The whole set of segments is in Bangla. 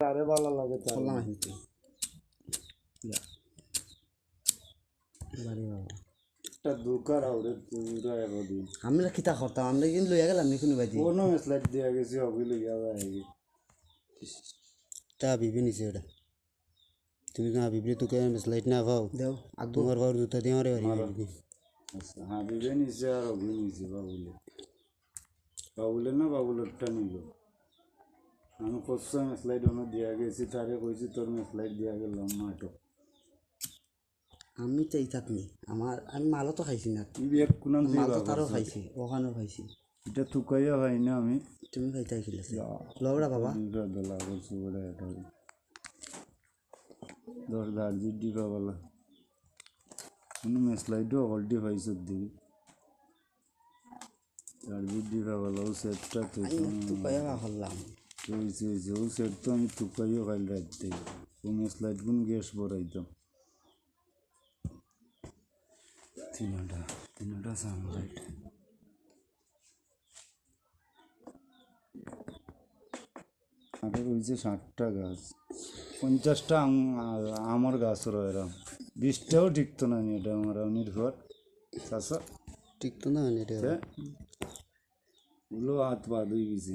আরে ভালো লাগে তার করলাম আসিতে বাড়ি বাবা একটা দুকার হাওড়ে পুরা একদিন আমরা কিতা করতাম আমরা কিন্তু লইয়া গেলাম নি কোনো বাজি কোনো মেসলাইট দিয়া গেছি হবি লইয়া যায় তা বিবি নিছে ওটা তুমি কাঁ বিবি তোকে লাইট না খাও দেও আগ তোমার বাবুর জুতা দিয়ে মারে বাড়ি আচ্ছা হ্যাঁ বিবে নিছে আর হবি নিছে বাবুলে বাবুলে না বাবুলেরটা নিল আমি কষ্ট মেসলাইট অন্য দিয়া গেছি তারে কইছি তোর মেসলাইট দিয়া গেলাম মাটো আমি চাই থাকনি আমার আমি মালও তো খাইছি না। তুই মাল তো তারও খাইছি ওখানেও খাইছি। এটা থুকাইয়া হয় না আমি? তুমি খাইতে খেলেছে লগড়া বাবা? দলা করছি বলে এটা দশ দার্জি ডিপা বলা কোনো মেসলাইটও অলরেডি পাইছত দিবি। দার্জি ডিপা বলা ও সেটটা তো কয়া বা সেট তো আমি তুকাইও খাইল রাখতে ও মেসলাইট কোন গ্যাস ভরাইতাম তিনটা তিনটা সানলাইট আগে রয়েছে ষাটটা গাছ পঞ্চাশটা আম- আমার গাছ রয়েছে বিশটাও টিকতো না নি এটা আমার নির্ভর চাষা ঠিক তো না এটা ওগুলো হাত পা ধুই গেছি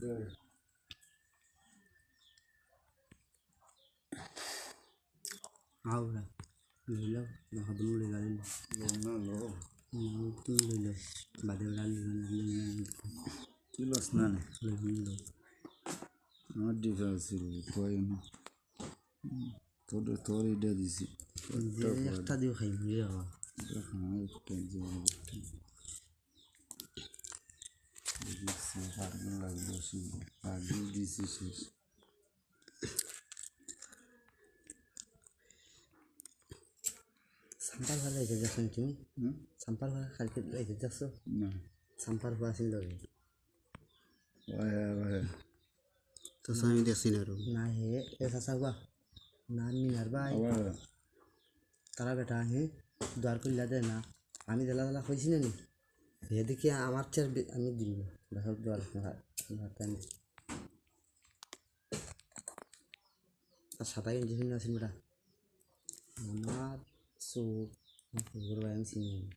দেখ আউরা লইল নহদম লই গালি না লো তুমি লইল বাদে গালি কিলোস না নে লইল আমার ডিফারেন্স কই আমি তোর তোর এটা দিছি একটা দিও খাই রে বাবা হ্যাঁ একটা যে দিছি ভালো লাগল শুনতে আগে দিছি শেষ সাম্পার ভালো হয়েছে যাচ্ছেন তুমি হুম? সাম্পার ভালো কালকে হয়েছে যাচ্ছ না সাম্পার ভালো আসিল লগে ওই ওই তো আমি দেখছি না না হে এ চাচা হুয়া না মিনার ভাই আবার তারা বেটা হে দ্বার করলা দে না আমি দেলা দেলা কইছি না নি হে দেখি আমার চেয়ার আমি দিল দেখো দ্বার ভাতানি সাদা গেঞ্জি শুনে আছেন বেটা। আমার চোখ ফুল ভাই আমি চিনি না।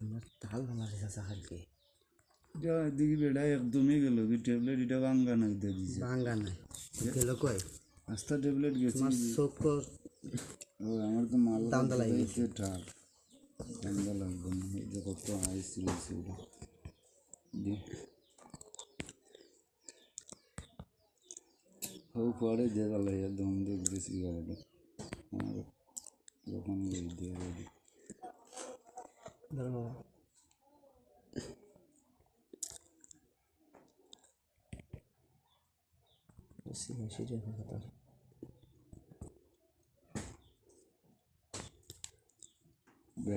আমার তাল ভালো আছে চাচা কালকে এটা দেখি বেড়া একদমই গেল কি ট্যাবলেট এটা ভাঙ্গা নাই দিয়ে দিছে। ভাঙ্গা নাই। গেল আস্তা ট্যাবলেট গেছে। তোমার চোখ ও আমার তো মাল লাগে ঠাক। লাগবে না এই যে কত হাই ছিল সেটা। দি। হো পরে যে গেল একদম দেখবে সিগারেট আমার দোকানে গিয়ে দিয়ে দেবে ধরো Sí, sí, ya me fatal. বে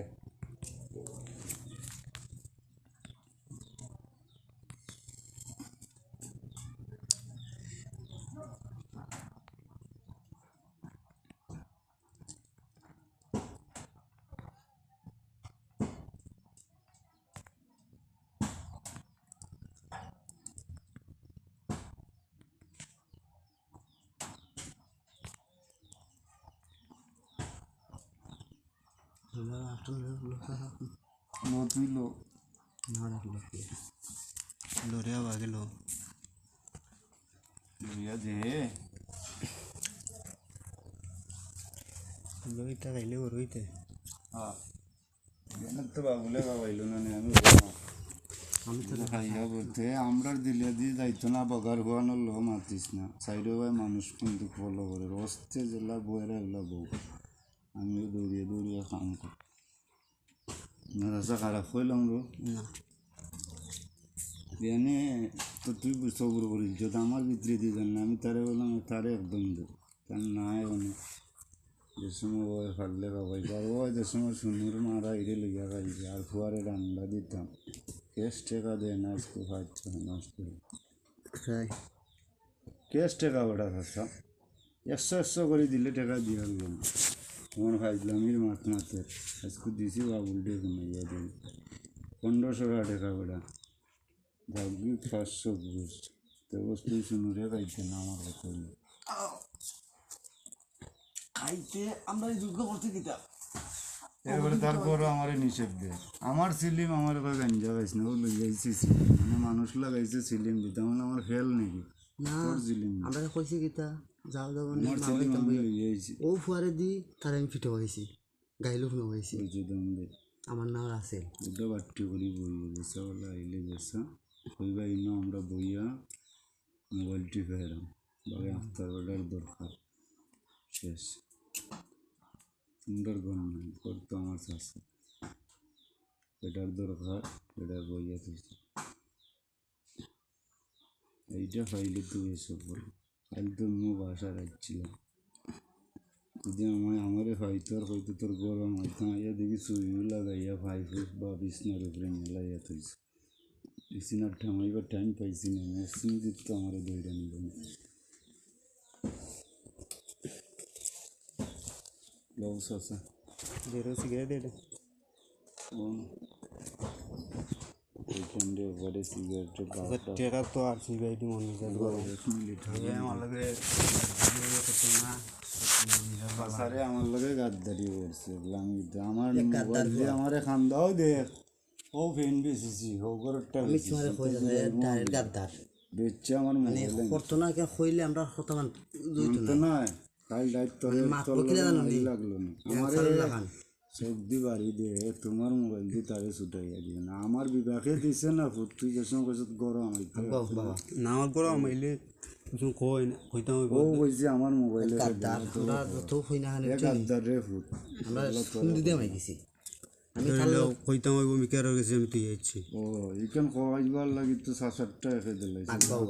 লো তুই লো লরে আগে লো লইয়া দে লইটা খাইলে ওর হইতে হ্যাঁ তো বাবুলে না আমি খাইয়া বলতে আমরা দিলে না না মানুষ কিন্তু ফলো করে রস্তে জেলা বইয়েরা এগুলা বউ আমিও দৌড়িয়ে দৌড়িয়ে কাম করি না রাস্তা খারাপ হইলাম রো না এনে তো তুই সবর করিস যদি আমার ভিতরে দিয়ে দেন না আমি তারে বললাম তারে একদম দে তার নাই অনেক যে সময় ওই ফাটলে খাবাই আর ওই যে সময় সুন্দর মারা ইরে লইয়া খাইছে আর ফুয়ারে রান্না দিতাম কেস টেকা দেয় না আজকে খাইছে নষ্ট কেস টেকা বেটা খাচ্ছা একশো একশো করে দিলে টাকা দিয়ে গেল তোমার ফাইজলামির মাত মাতে আজকে দিছি বাবুল ডে কমাইয়া দিই পনেরোশো টাকা বেটা ভাগ্যি পাঁচশো ঘুষ। তো বস্তু শুনুরে খাইতে না আমার কথা খাইতে আমরা যুদ্ধ করতে দিতাম এরপরে তারপরও আমার নিষেধ দেয়। আমার সিলিম আমার কয় গাঞ্জা খাইছে না ও সিলিম। মানে মানুষ লাগাইছে সিলিম দিতে মানে আমার ফেল নাকি না না। আমরা কইছি গীতা যাও ও ফুয়ারে দি তার আমি ফিটে হয়েছি গাইলো হয়েছি দে। আমার নাম আছে। ওটা বাট্টি করি বইয়ে গেছে বলে আইলে গেছে কইবা ইন আমরা বইয়া মোবাইল টিপে এলাম বাবা আফতার অর্ডার দরকার শেষ। সুন্দর গণ নাই। করতো আমার শাশু এটার দরকার এটা বইয়া তুলছে এইটা ফাইলে তুই এসব বল কাল তো মু বাসা রাখছিলাম যদি আমার আমারে হয়তো আর হয়তো তোর গরম হয়তো আইয়া দেখি চুইও লাগাইয়া ফাই ফুট বা বিছনার উপরে মেলাইয়া তুইছে বিছনার ঠামাইবার টাইম পাইছি না মেশিন দিত তো আমার দইরা নিল না। লউস আছে বেরো। সিগারেট এটা কোন দিয়ে ঘরে সিগারেটের টেকা তো আর সিগারেট মনে দশ আমার লগে সারে আমার লগে গাদ্দারি করছে আমি আমার মোবাইল দিয়ে আমার খান্দাও দেখ ও ফেন বেশিছি ও ডাইরেক্ট গাদ্দার বেচছে আমার মোবাইল করতো না কে কইলে আমরা তো নয় কাল দায়িত্ব নি? লাগল না আমার সবদি বাড়ি দে তোমার মোবাইল দিয়ে তারে ছুটাইয়া দিবে না। আমার বিভাগে দিছে না ফুট তুই যে সময় কইছত গরম না আমার গরম কিছু কই না কইতাম ও কইছে আমার মোবাইলে আমরা যত না হানে রে ফুট আমরা শুনতে দিয়ে মাই গেছি আমি কইতাম হইব আমি কেন গেছি আমি তুই যাচ্ছি ও খাওয়াইবার লাগি তো দিলাই আগবাও